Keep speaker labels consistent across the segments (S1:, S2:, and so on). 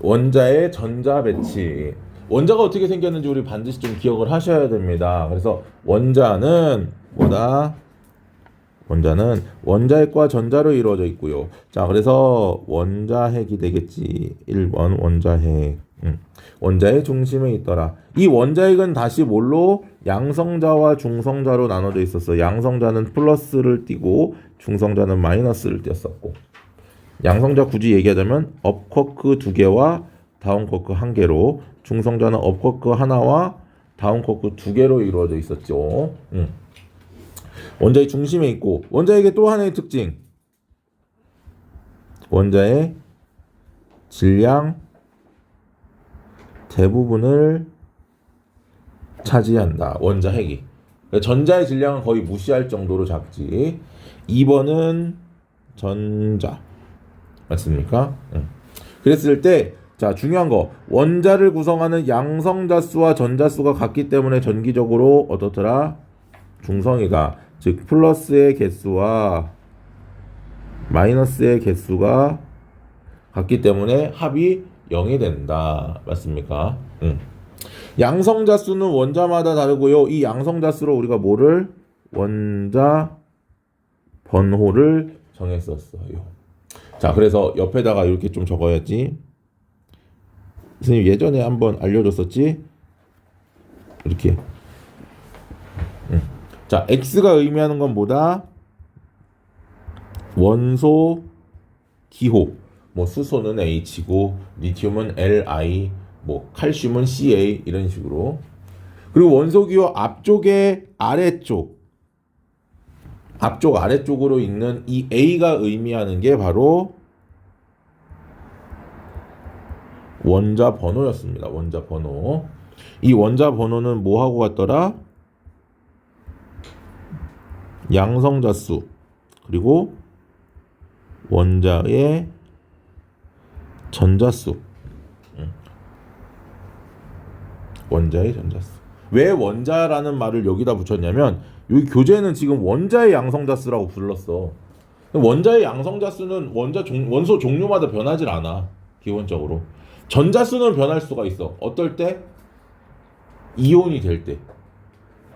S1: 원자의 전자 배치. 원자가 어떻게 생겼는지 우리 반드시 좀 기억을 하셔야 됩니다. 그래서 원자는 뭐다? 원자는 원자핵과 전자로 이루어져 있고요. 자, 그래서 원자핵이 되겠지. 1번 원자핵. 음. 원자의 중심에 있더라. 이 원자핵은 다시 뭘로 양성자와 중성자로 나눠져 있었어. 양성자는 플러스를 띄고 중성자는 마이너스를 띄었었고. 양성자 굳이 얘기하자면 업쿼크 두 개와 다운쿼크 한 개로 중성자는 업쿼크 하나와 다운쿼크 두 개로 이루어져 있었죠. 음. 원자의 중심에 있고 원자에게 또 하나의 특징 원자의 질량 대부분을 차지한다. 원자 핵이 그러니까 전자의 질량은 거의 무시할 정도로 작지. 2번은 전자 맞습니까? 응. 그랬을 때, 자, 중요한 거. 원자를 구성하는 양성자 수와 전자 수가 같기 때문에 전기적으로 어떻더라? 중성이다. 즉, 플러스의 개수와 마이너스의 개수가 같기 때문에 합이 0이 된다. 맞습니까? 응. 양성자 수는 원자마다 다르고요. 이 양성자 수로 우리가 뭐를? 원자 번호를 정했었어요. 자, 그래서 옆에다가 이렇게 좀 적어야지. 선생님 예전에 한번 알려줬었지? 이렇게. 음. 자, X가 의미하는 건 뭐다? 원소 기호. 뭐 수소는 H고 리튬은 Li, 뭐 칼슘은 Ca 이런 식으로. 그리고 원소 기호 앞쪽에 아래쪽 앞쪽 아래쪽으로 있는 이 A가 의미하는 게 바로 원자 번호였습니다. 원자 번호. 이 원자 번호는 뭐하고 같더라? 양성자 수 그리고 원자의 전자수 음. 원자의 전자수 왜 원자라는 말을 여기다 붙였냐면 여기 교재는 지금 원자의 양성자수라고 불렀어. 원자의 양성자수는 원자 종, 원소 종류마다 변하질 않아. 기본적으로. 전자수는 변할 수가 있어. 어떨 때? 이온이 될 때.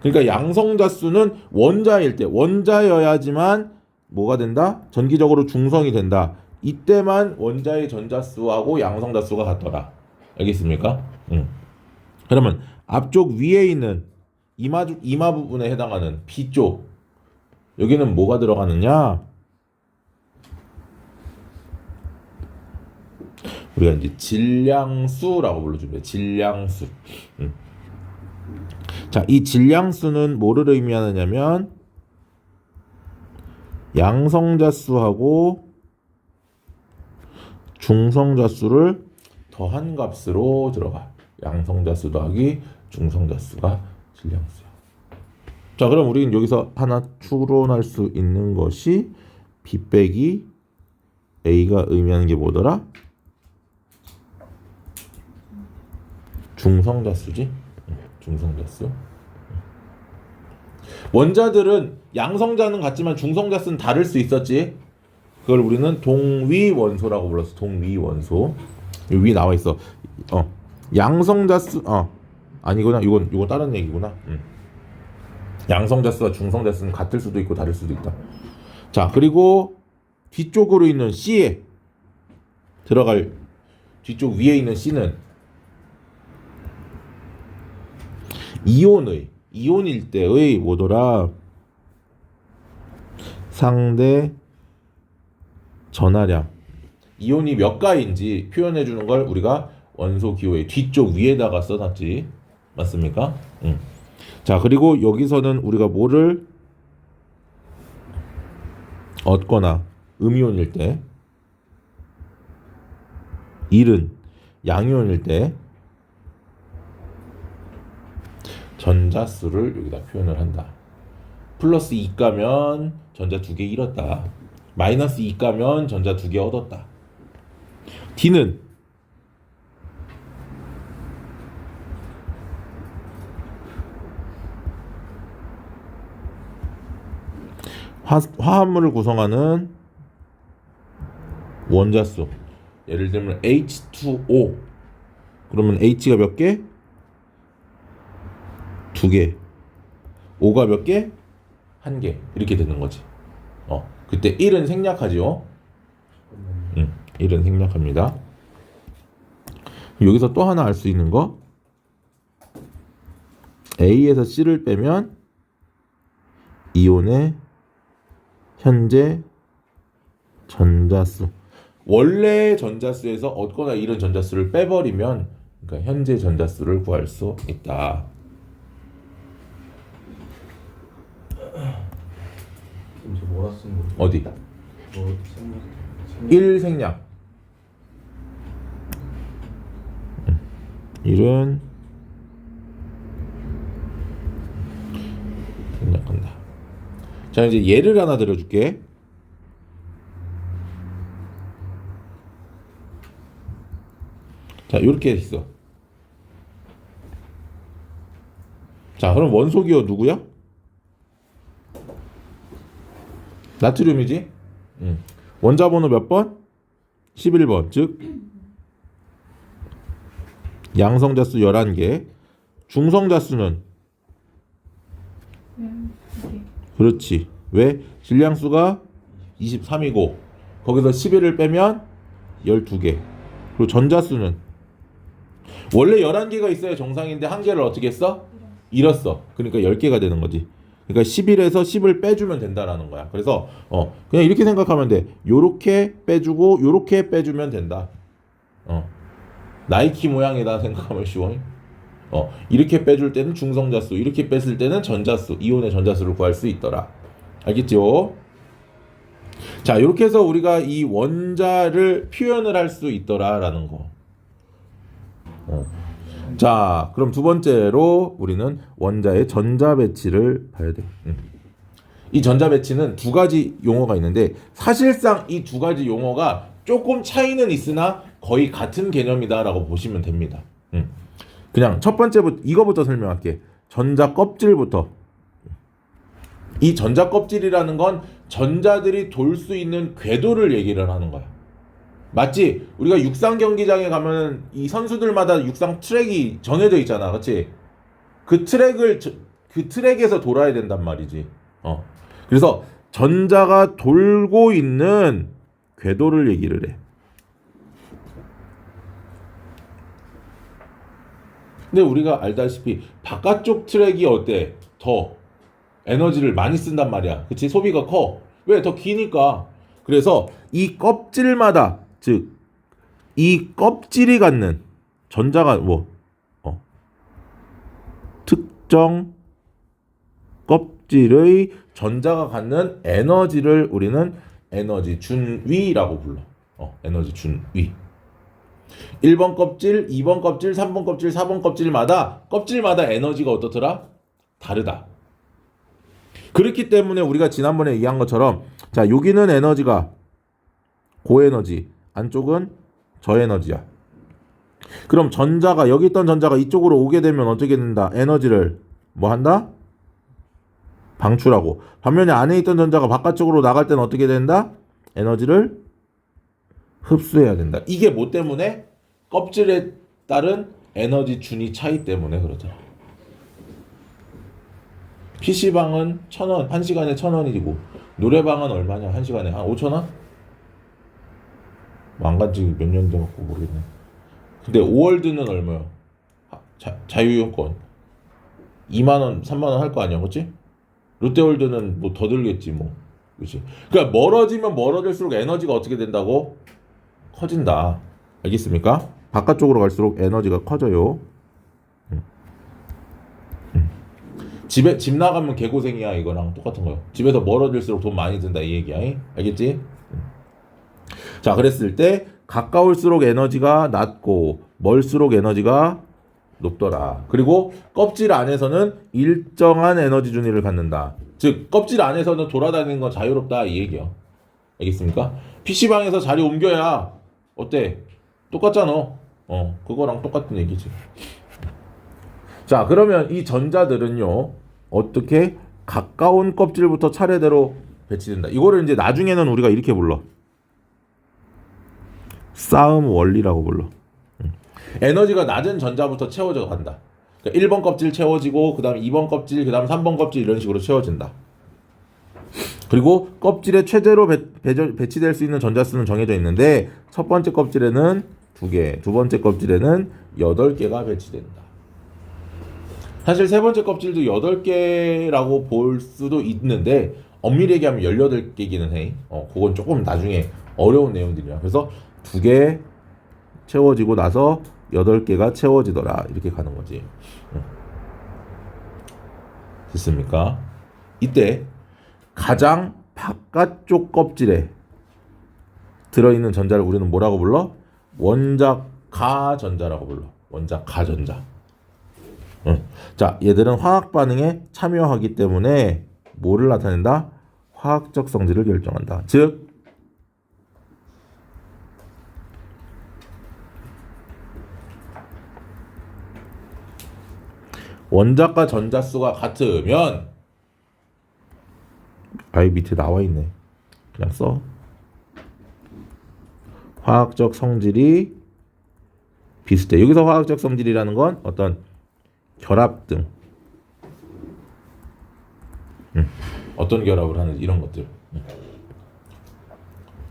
S1: 그러니까 양성자수는 원자일 때 원자여야지만 뭐가 된다? 전기적으로 중성이 된다. 이때만 원자의 전자수하고 양성자수가 같더라. 알겠습니까? 응. 그러면 앞쪽 위에 있는 이마 주- 이마 부분에 해당하는 B 쪽 여기는 뭐가 들어가느냐? 우리가 이제 질량수라고 불러줍니다. 질량수. 음. 자, 이 질량수는 뭐를 의미하느냐면 양성자 수하고 중성자 수를 더한 값으로 들어가. 양성자 수 더하기 중성자 수가 질량수야. 자, 그럼 우리는 여기서 하나 추론할 수 있는 것이 빼기 A가 의미하는 게 뭐더라? 중성자수지? 응, 중성자수. 원자들은 양성자는 같지만 중성자수는 다를 수 있었지. 그걸 우리는 동위 원소라고 불렀어. 동위 원소. 여기 위 나와 있어. 어. 양성자수 어. 아니구나. 이건 이건 다른 얘기구나. 음. 양성자수와 중성자수는 같을 수도 있고 다를 수도 있다. 자, 그리고 뒤쪽으로 있는 C에 들어갈 뒤쪽 위에 있는 C는 이온의 이온일 때의 뭐더라 상대 전하량 이온이 몇 가인지 표현해 주는 걸 우리가 원소 기호의 뒤쪽 위에다가 써놨지 맞습니까? 응. 자 그리고 여기서는 우리가 뭐를 얻거나 음이온일 때 일은 양이온일 때 전자수를 여기다 표현을 한다. 플러스 2 가면 전자 두 개 잃었다. 마이너스 2 가면 전자 두 개 얻었다. D는 화, 화합물을 구성하는 원자수 예를 들면 H2O 그러면 H가 몇 개? 두 개. O가 몇 개? 한 개. 이렇게 되는 거지. 어. 그때 1은 생략하죠. 응. 1은 생략합니다. 여기서 또 하나 알 수 있는 거 A에서 C를 빼면 이온의 현재 전자수 원래 전자수에서 얻거나 잃은 전자수를 빼버리면 그러니까 현재 전자수를 구할 수 있다.
S2: 이제 뭐라 쓴 거지?
S1: 어디?
S2: 뭐 생략 생략
S1: 1 생략. 1은 생략한다. 자 이제 예를 하나 들어줄게. 자 이렇게 있어. 자 그럼 원소 기호 누구야? 나트륨이지? 응. 원자 번호 몇 번? 11번. 즉 양성자 수 11개. 중성자 수는 그렇지. 왜? 질량수가 23이고 거기서 11을 빼면 12개. 그리고 전자수는 원래 11개가 있어야 정상인데 한 개를 어떻게 했어? 잃었어. 그러니까 10개가 되는 거지. 그러니까 11에서 10을 빼주면 된다라는 거야. 그래서 어 그냥 이렇게 생각하면 돼. 요렇게 빼주고 요렇게 빼주면 된다. 어 나이키 모양이다 생각하면 쉬워. 어 이렇게 빼줄 때는 중성자수, 이렇게 뺐을 때는 전자수, 이온의 전자수를 구할 수 있더라. 알겠죠? 자 이렇게 해서 우리가 이 원자를 표현을 할 수 있더라라는 거. 어. 자, 그럼 두 번째로 우리는 원자의 전자 배치를 봐야 돼. 음. 이 전자 배치는 두 가지 용어가 있는데 사실상 이 두 가지 용어가 조금 차이는 있으나 거의 같은 개념이다라고 보시면 됩니다. 음. 그냥 첫 번째부터 이거부터 설명할게. 전자 껍질부터. 이 전자 껍질이라는 건 전자들이 돌 수 있는 궤도를 얘기를 하는 거야. 맞지? 우리가 육상 경기장에 가면 이 선수들마다 육상 트랙이 정해져 있잖아. 그렇지? 그 트랙을 저- 그 트랙에서 돌아야 된단 말이지. 어. 그래서 전자가 돌고 있는 궤도를 얘기를 해. 근데 우리가 알다시피 바깥쪽 트랙이 어때? 더 에너지를 많이 쓴단 말이야. 그치? 소비가 커. 왜? 더 기니까. 그래서 이 껍질마다, 즉, 이 껍질이 갖는 전자가 뭐, 어, 특정 껍질의 전자가 갖는 에너지를 우리는 에너지 준위라고 불러. 어, 에너지 준위. 1번 껍질, 2번 껍질, 3번 껍질, 4번 껍질마다 껍질마다 에너지가 어떻더라? 다르다. 그렇기 때문에 우리가 지난번에 이해한 것처럼 자 여기는 에너지가 고에너지 안쪽은 저에너지야. 그럼 전자가 여기 있던 전자가 이쪽으로 오게 되면 어떻게 된다? 에너지를 뭐 한다? 방출하고 반면에 안에 있던 전자가 바깥쪽으로 나갈 때는 어떻게 된다? 에너지를 흡수해야 된다. 이게 뭐 때문에? 껍질에 따른 에너지 준위 차이 때문에 그러잖아. PC방은 천 원, 한 시간에 천 원이고 노래방은 얼마냐? 한 시간에 한 오천 원? 망간지 몇 년 돼갖고 모르겠네. 근데 5월드는 얼마야? 하- 자, 자유이용권 2만 원, 3만 원 할 거 아니야, 그렇지? 롯데월드는 뭐 더 들겠지 뭐, 그렇지? 그러니까 멀어지면 멀어질수록 에너지가 어떻게 된다고? 커진다. 알겠습니까? 바깥쪽으로 갈수록 에너지가 커져요. 음. 음. 집에 집 나가면 개고생이야 이거랑 똑같은 거요. 집에서 멀어질수록 돈 많이 든다 이 얘기야. 잉? 알겠지? 음. 자, 그랬을 때 가까울수록 에너지가 낮고 멀수록 에너지가 높더라. 그리고 껍질 안에서는 일정한 에너지 준위를 갖는다. 즉 껍질 안에서는 돌아다니는 건 자유롭다 이 얘기야. 알겠습니까? PC방에서 자리 옮겨야 어때? 똑같잖아. 어, 그거랑 똑같은 얘기지. 자, 그러면 이 전자들은요, 어떻게 가까운 껍질부터 차례대로 배치된다. 이거를 이제 나중에는 우리가 이렇게 불러. 싸움 원리라고 불러. 음. 에너지가 낮은 전자부터 채워져 간다. 그러니까 1번 껍질 채워지고 그 다음 2번 껍질, 그 다음 3번 껍질 이런 식으로 채워진다. 그리고 껍질에 최대로 배, 배저- 배치될 수 있는 전자수는 정해져 있는데 첫 번째 껍질에는 두 개, 두 번째 껍질에는 여덟 개가 배치된다. 사실 세 번째 껍질도 여덟 개라고 볼 수도 있는데 엄밀히 얘기하면 18개기는 해. 어, 그건 조금 나중에 어려운 내용들이야. 그래서 두 개 채워지고 나서 여덟 개가 채워지더라. 이렇게 가는 거지. 응. 됐습니까? 이때 가장 바깥쪽 껍질에 들어있는 전자를 우리는 뭐라고 불러? 원자가 전자라고 불러. 원자가 전자. 응. 자, 얘들은 화학 반응에 참여하기 때문에 뭐를 나타낸다? 화학적 성질을 결정한다. 즉 원자과 전자수가 같으면 아이 밑에 나와 있네. 그냥 써. 화학적 성질이 비슷해. 여기서 화학적 성질이라는 건 어떤 결합 등 음, 어떤 결합을 하는 이런 것들. 음.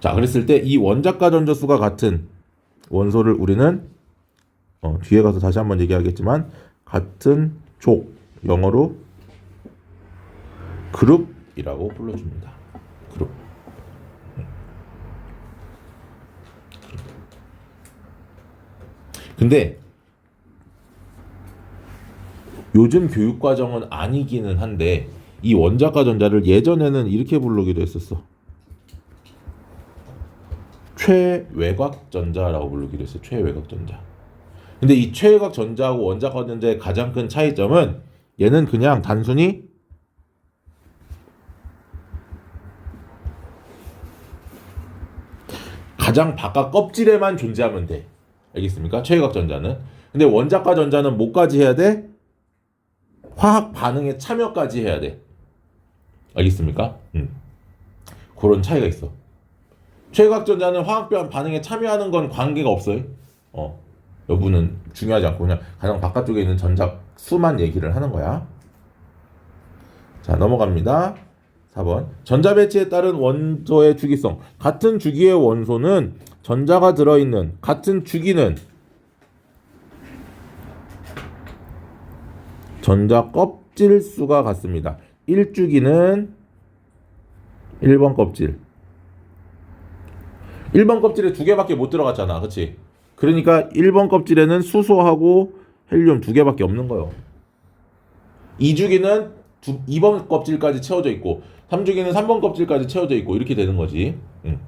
S1: 자, 그랬을 때 이 원자과 전자수가 같은 원소를 우리는 어, 뒤에 가서 다시 한번 얘기하겠지만 같은 족 영어로 그룹 이라고 불러줍니다. 그룹. 음. 근데 요즘 교육 과정은 아니기는 한데 이 원자과 전자를 예전에는 이렇게 부르기도 했었어. 최외곽 전자라고 부르기도 했어. 최외곽 전자. 근데 이 최외곽 전자하고 원자과 전자의 가장 큰 차이점은 얘는 그냥 단순히 가장 바깥 껍질에만 존재하면 돼. 알겠습니까? 최외곽 전자는. 근데 원자과 전자는 뭐까지 해야 돼? 화학 반응에 참여까지 해야 돼. 알겠습니까? 음. 그런 차이가 있어. 최외곽 전자는 화학 반응에 참여하는 건 관계가 없어요. 어. 여부는 중요하지 않고 그냥 가장 바깥쪽에 있는 전자 수만 얘기를 하는 거야. 자, 넘어갑니다. 4번. 전자 배치에 따른 원소의 주기성. 같은 주기의 원소는 전자가 들어 있는 같은 주기는 전자 껍질 수가 같습니다. 1주기는 1번 껍질. 1번 껍질에 두 개밖에 못 들어갔잖아. 그치? 그러니까 1번 껍질에는 수소하고 헬륨 두 개밖에 없는 거예요. 2주기는 두, 2번 껍질까지 채워져 있고 3주기는 3번 껍질까지 채워져 있고 이렇게 되는 거지. 응.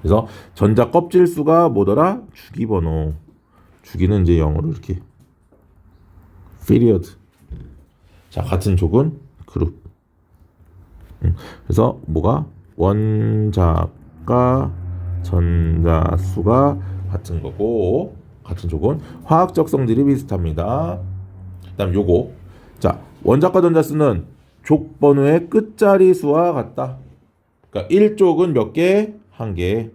S1: 그래서 전자 껍질 수가 뭐더라? 주기 번호. 주기는 이제 영어로 이렇게 period. 자, 같은 족은 그룹. 음, 그래서 뭐가 원자가 전자 수가 같은 거고 같은 족은 화학적 성질이 비슷합니다. 그다음 요거. 자, 원자과 전자 수는 족 번호의 끝자리 수와 같다. 그러니까 1족은 몇 개? 한 개.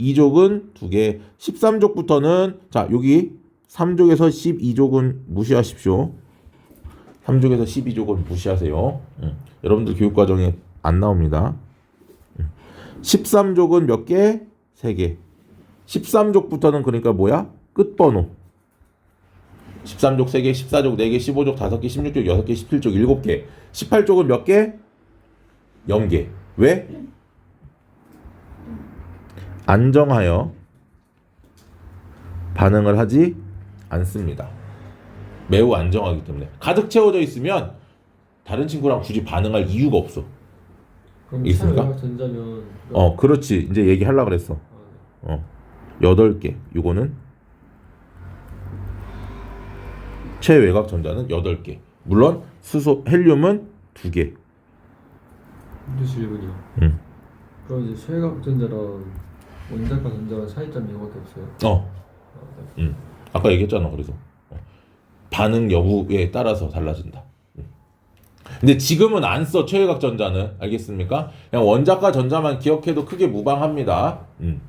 S1: 2족은 두 개. 13족부터는 자, 여기 3족에서 12족은 무시하십시오. 3족에서 12족은 무시하세요. 음, 여러분들 교육 과정에 안 나옵니다. 음. 13족은 몇 개? 3개. 13족부터는 그러니까 뭐야? 끝번호. 13족 3개, 14족 4개, 15족 5개, 16족 6개, 17족 7개. 18족은 몇 개? 0개. 왜? 안정하여 반응을 하지 않습니다. 매우 안정하기 때문에 가득 채워져 있으면 다른 친구랑 굳이 반응할 이유가 없어.
S3: 그럼
S1: 있습니까?
S3: 전자면
S1: 어, 그렇지. 이제 얘기하려 그랬어.
S3: 아, 네.
S1: 어. 8개. 요거는 최외곽 전자는 8개. 물론 수소 헬륨은 2개.
S3: 근데 질문이요.
S1: 음.
S3: 그럼 이제 최외곽 전자랑 원자과 전자랑 차이점이 이거밖에 없어요.
S1: 어.
S3: 아, 네.
S1: 음. 아까 얘기했잖아. 그래서 어. 반응 여부에 따라서 달라진다. 음. 근데 지금은 안 써 최외곽 전자는 알겠습니까? 그냥 원자과 전자만 기억해도 크게 무방합니다. 음.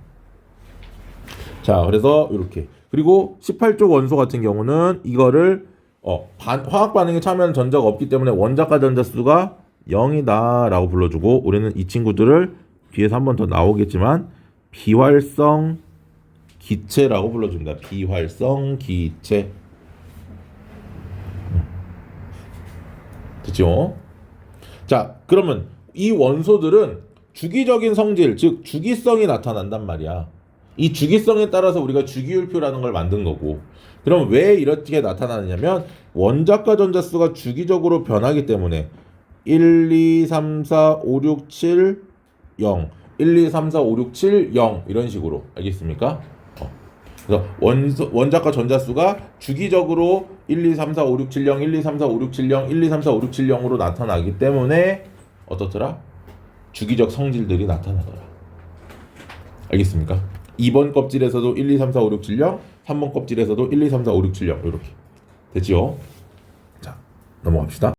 S1: 자, 그래서 이렇게. 그리고 18쪽 원소 같은 경우는 이거를 어, 반, 화학 반응에 참여하는 전자가 없기 때문에 원자과 전자 수가 0이다라고 불러주고 우리는 이 친구들을 뒤에서 한 번 더 나오겠지만 비활성 기체라고 불러줍니다. 비활성 기체. 음. 됐죠? 자, 그러면 이 원소들은 주기적인 성질, 즉 주기성이 나타난단 말이야. 이 주기성에 따라서 우리가 주기율표라는 걸 만든 거고. 그럼 왜 이렇게 나타나느냐면 원자과 전자수가 주기적으로 변하기 때문에 1, 2, 3, 4, 5, 6, 7, 0. 1, 2, 3, 4, 5, 6, 7, 0 이런 식으로 알겠습니까? 어. 그래서 원소, 원자과 전자수가 주기적으로 1, 2, 3, 4, 5, 6, 7, 0, 1, 2, 3, 4, 5, 6, 7, 0, 1, 2, 3, 4, 5, 6, 7, 0으로 나타나기 때문에 어떻더라? 주기적 성질들이 나타나더라. 알겠습니까? 2번 껍질에서도 1, 2, 3, 4, 5, 6, 7, 0, 3번 껍질에서도 1, 2, 3, 4, 5, 6, 7, 0 이렇게 됐지요? 자, 넘어갑시다.